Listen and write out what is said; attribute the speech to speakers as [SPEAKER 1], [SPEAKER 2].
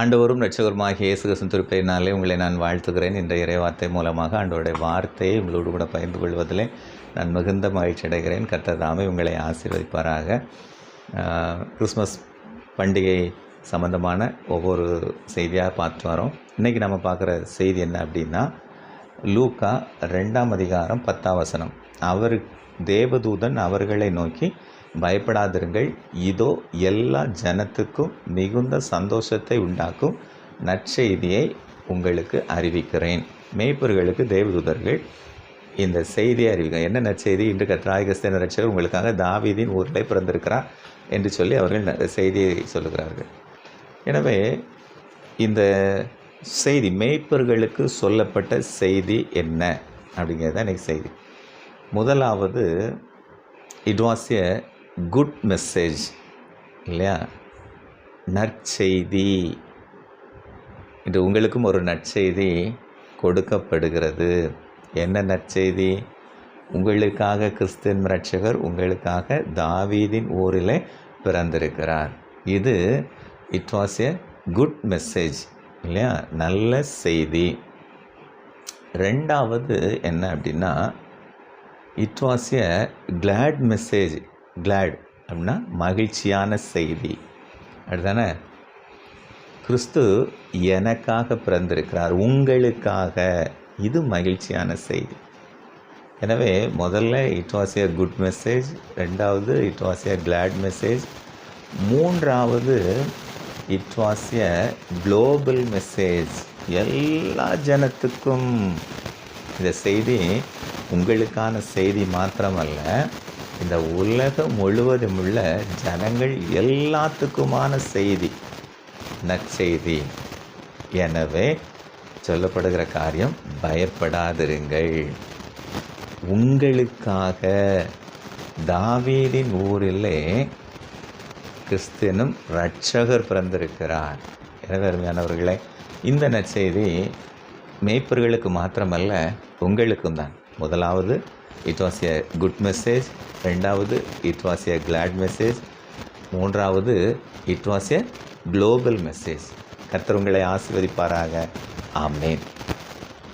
[SPEAKER 1] ஆண்டவரும் ரட்சகருமாகிய இயேசு திருப்பினாலே உங்களை நான் வாழ்த்துகிறேன் இன்றைய இறைவார்த்தை மூலமாக ஆண்டவருடைய வார்த்தையை உங்களோடு கூட பகிர்ந்து கொள்வதிலே நான் மிகுந்த மகிழ்ச்சி அடைகிறேன் கத்ததாமே உங்களை ஆசீர்வதிப்பாராக கிறிஸ்மஸ் பண்டிகை சம்பந்தமான ஒவ்வொரு செய்தியாக பார்த்து வரோம் இன்றைக்கி நம்ம பார்க்குற செய்தி என்ன அப்படின்னா லூக்கா ரெண்டாம் அதிகாரம் பத்தாம் வசனம் அவர் தேவதூதன் அவர்களை நோக்கி பயப்படாதிருங்கள் இதோ எல்லா ஜனத்துக்கும் மிகுந்த சந்தோஷத்தை உண்டாக்கும் நற்செய்தியை உங்களுக்கு அறிவிக்கிறேன் மேய்ப்பர்களுக்கு தேவதூதர்கள் இந்த செய்தியை அறிவிக்க என்ன நற்செய்தி இன்று கத்ராயகஸ்தன நட்சத்திரம் உங்களுக்காக தாவிதின் ஊரில் பிறந்திருக்கிறார் என்று சொல்லி அவர்கள் செய்தியை சொல்லுகிறார்கள் எனவே இந்த செய்தி மேய்ப்பர்களுக்கு சொல்லப்பட்ட செய்தி என்ன அப்படிங்கிறது தான் இன்றைக்கி செய்தி முதலாவது it was a good message இல்லையா நற்செய்தி இன்று உங்களுக்கும் ஒரு நற்செய்தி கொடுக்கப்படுகிறது என்ன நற்செய்தி உங்களுக்காக கிறிஸ்தின் ரட்சகர் உங்களுக்காக தாவீதின் ஊரில் பிறந்திருக்கிறார் இது it was a good message இல்லையா நல்ல செய்தி ரெண்டாவது என்ன அப்படின்னா it was a glad message glad அப்படின்னா மகிழ்ச்சியான செய்தி அப்படிதானே கிறிஸ்து எனக்காக பிறந்திருக்கிறார் உங்களுக்காக இது மகிழ்ச்சியான செய்தி எனவே முதல்ல it was a good message ரெண்டாவது it was a glad message மூன்றாவது it was a global message எல்லா ஜனத்துக்கும் இந்த செய்தி உங்களுக்கான செய்தி மாத்திரமல்ல இந்த உலகம் முழுவதும் உள்ள ஜனங்கள் எல்லாத்துக்குமான செய்தி நற்செய்தி எனவே சொல்லப்படுகிற காரியம் பயப்படாதிருங்கள் உங்களுக்காக தாவீதின் ஊரிலே கிறிஸ்தினும் ரட்சகர் பிறந்திருக்கிறார் எனவே அருமையானவர்களே இந்த நற்செய்தி மேய்ப்பர்களுக்கு மாத்திரமல்ல உங்களுக்கும் தான் முதலாவது it was a good message ரெண்டாவது it was a glad message மூன்றாவது it was a global message கர்த்தர் உங்களை ஆசிர்வதிப்பாராக ஆமேன்